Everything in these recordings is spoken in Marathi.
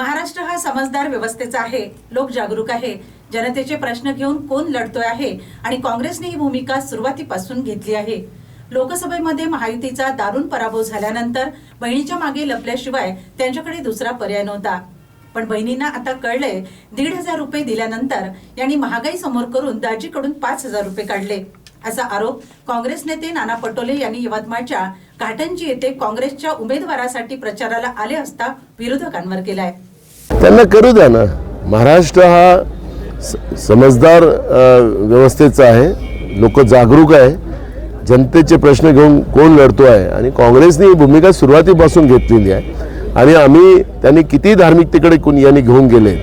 महाराष्ट्र हा समजदार व्यवस्थेचा आहे लोक जागरूक आहे. जनतेचे प्रश्न घेऊन कोण लढतोय आहे आणि काँग्रेसने ही भूमिका सुरुवातीपासून घेतली आहे. लोकसभेमध्ये महायुतीचा दारुण पराभव झाल्यानंतर बहिणीच्या मागे लपल्याशिवाय त्यांच्याकडे दुसरा पर्याय नव्हता. पण बहिणींना आता कळलंय दीड हजार रुपये दिल्यानंतर यांनी महागाई समोर करून दाजीकडून पाच हजार रुपये काढले. असा आरोप काँग्रेस नेते नाना पटोले यांनी यवतमाळच्या घाटंजी येथे काँग्रेसच्या उमेदवारासाठी प्रचाराला आले असता विरोधकांवर केलाय. त्यांना करू द्या ना. महाराष्ट्र हा समजदार व्यवस्थेचा आहे. लोक जागरूक आहे. जनतेचे प्रश्न घेऊन कोण लढतो आहे? आणि काँग्रेसने ही भूमिका सुरुवातीपासून घेतलेली आहे. आणि आम्ही त्यांनी किती धार्मिकतेकडे कोण यांनी घेऊन गेले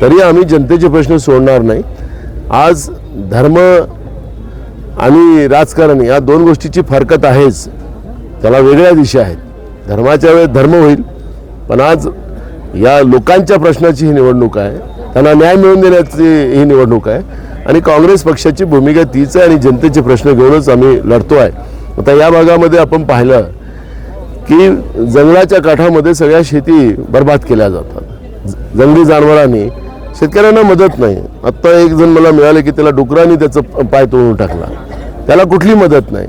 तरी आम्ही जनतेचे प्रश्न सोडणार नाही. आज धर्म आणि राजकारण या दोन गोष्टीची फरकत आहेच. त्याला वेगळ्या दिशा आहेत. धर्माच्या वेळेस धर्म होईल पण आज या लोकांच्या प्रश्नाची ही निवडणूक आहे. त्यांना न्याय मिळवून देण्याची ही निवडणूक आहे. आणि काँग्रेस पक्षाची भूमिका तीच आहे आणि जनतेचे प्रश्न घेऊनच आम्ही लढतो आहे. आता या भागामध्ये आपण पाहिलं की जंगलाच्या काठामध्ये सगळ्या शेती बर्बाद केल्या जातात. ज- जंगली जनावरांनी शेतकऱ्यांना मदत नाही. आत्ता एक जण मला मिळाले की त्याला डुकरांनी त्याचं पाय तोडून टाकला. त्याला कुठली मदत नाही.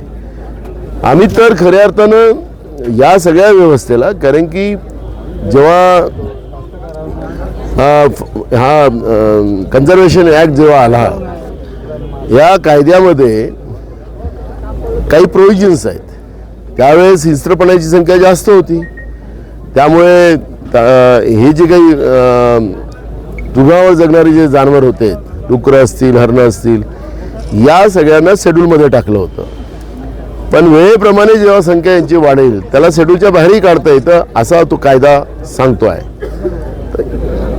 आम्ही तर खऱ्या अर्थानं या सगळ्या व्यवस्थेला कारण की जेव्हा हा हा कन्झर्वेशन ॲक्ट जेव्हा आला या कायद्यामध्ये काही प्रोव्हिजन्स आहेत. त्यावेळेस हिंस्त्रपणाची संख्या जास्त होती. त्यामुळे हे जे काही दुधावर जगणारे जे जानवर होते डुकरं असतील हरणं असतील या सगळ्यांना शेड्यूलमध्ये टाकलं होतं. पण वेळेप्रमाणे जेव्हा संख्या यांची वाढेल त्याला शेड्यूलच्या बाहेरही काढता येतं असा तो कायदा सांगतो आहे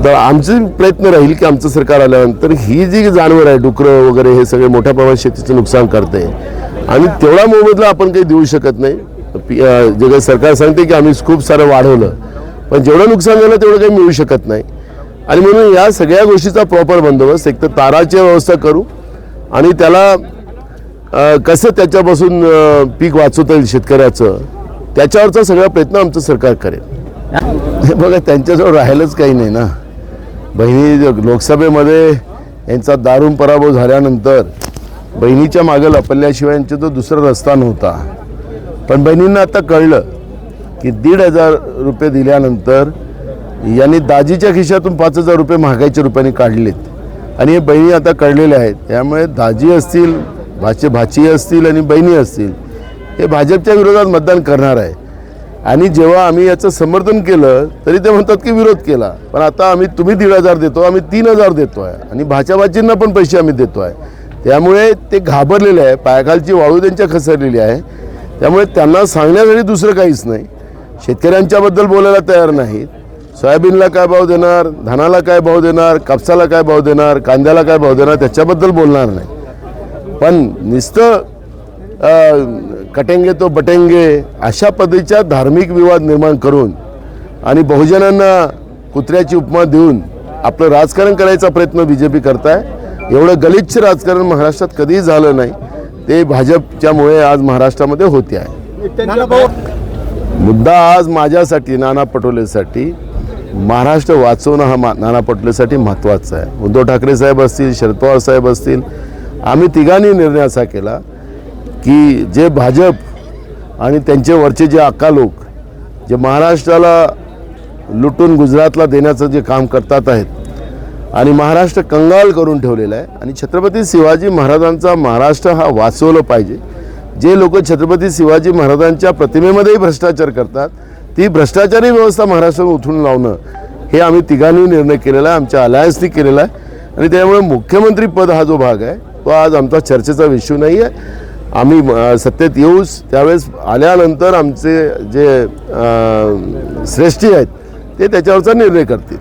तर आमचे प्रयत्न राहील की आमचं सरकार आल्यानंतर ही जी जानवर आहे डुकरं वगैरे हे सगळे मोठ्या प्रमाणात शेतीचं नुकसान करते. आणि तेवढा मोबदला आपण काही देऊ शकत नाही. पी- जे काही सरकार सांगते की आम्ही खूप सारं वाढवलं पण जेवढं नुकसान झालं तेवढं काही मिळू शकत नाही. आणि म्हणून या सगळ्या गोष्टीचा प्रॉपर बंदोबस्त एक तर ताराची व्यवस्था करू आणि त्याला कसं त्याच्यापासून पीक वाचवता येईल शेतकऱ्याचं? त्याच्यावरचा सगळा प्रयत्न आमचं सरकार करेल. हे बघा त्यांच्याजवळ राहिलंच काही नाही ना. बहिणी लोकसभेमध्ये यांचा दारुण पराभव झाल्यानंतर बहिणीच्या मागं लपल्याशिवाय यांचा तो दुसरा रस्ता नव्हता. पण बहिणींना आता कळलं की दीड हजार रुपये दिल्यानंतर यांनी दाजीच्या खिशातून पाच हजार रुपये महागाईच्या रुपयाने काढलेत. आणि हे बहिणी आता कळलेल्या आहेत. त्यामुळे दाजी असतील भाचे भाची असतील आणि बहिणी असतील हे भाजपच्या विरोधात मतदान करणार आहे. आणि जेव्हा आम्ही याचं समर्थन केलं तरी ते म्हणतात की विरोध केला. पण आता आम्ही तुम्ही दीड हजार देतो आम्ही तीन हजार देतो आहे आणि भाच्या भाचींना पण पैसे आम्ही देतो आहे त्यामुळे ते घाबरलेले आहे. पायाखालची वाळू त्यांच्या खसरलेली आहे. त्यामुळे त्यांना सांगण्यासाठी दुसरं काहीच नाही. शेतकऱ्यांच्याबद्दल बोलायला तयार नाहीत. सोयाबीनला काय भाव देणार धानाला काय भाव देणार कापसाला काय भाव देणार कांद्याला काय भाव देणार त्याच्याबद्दल बोलणार नाही. पण नुसतं कटेंगे तो बटेंगे अशा पद्धतीच्या धार्मिक विवाद निर्माण करून आणि बहुजनांना कुत्र्याची उपमा देऊन आपलं राजकारण करायचा प्रयत्न बी जे पी करताय एवढं गलिच्छ राजकारण महाराष्ट्रात कधीही झालं नाही. ते भाजपच्यामुळे आज महाराष्ट्रामध्ये होते आहे. मुद्दा आज माझ्यासाठी नाना पटोलेसाठी महाराष्ट्र वाचवणं हा मा नाना पटोलेसाठी महत्त्वाचा आहे. उद्धव ठाकरे साहेब असतील शरद पवार साहेब असतील आम्ही तिघांनी निर्णय असा केला की जे भाजप आणि त्यांचे वरचे जे अक्का लोक जे महाराष्ट्राला लुटून गुजरातला देण्याचं जे काम करतात आहेत आणि महाराष्ट्र कंगाल करून ठेवलेला आहे आणि छत्रपती शिवाजी महाराजांचा महाराष्ट्र हा वाचवलं पाहिजे. जे लोक छत्रपती शिवाजी महाराजांच्या प्रतिमेमध्येही भ्रष्टाचार करतात ती भ्रष्टाचारी व्यवस्था महाराष्ट्रात उठून लावणं हे आम्ही तिघांनी निर्णय केलेला आहे आमच्या अलायन्सनी केलेला आहे. आणि त्यामुळे मुख्यमंत्री पद हा जो भाग आहे तो आज आमचा चर्चेचा विषय नाही आहे. आम्ही सत्तेत येऊच त्यावेळेस आल्यानंतर आमचे जे श्रेष्ठी आहेत ते त्याच्यावरचा निर्णय करतील.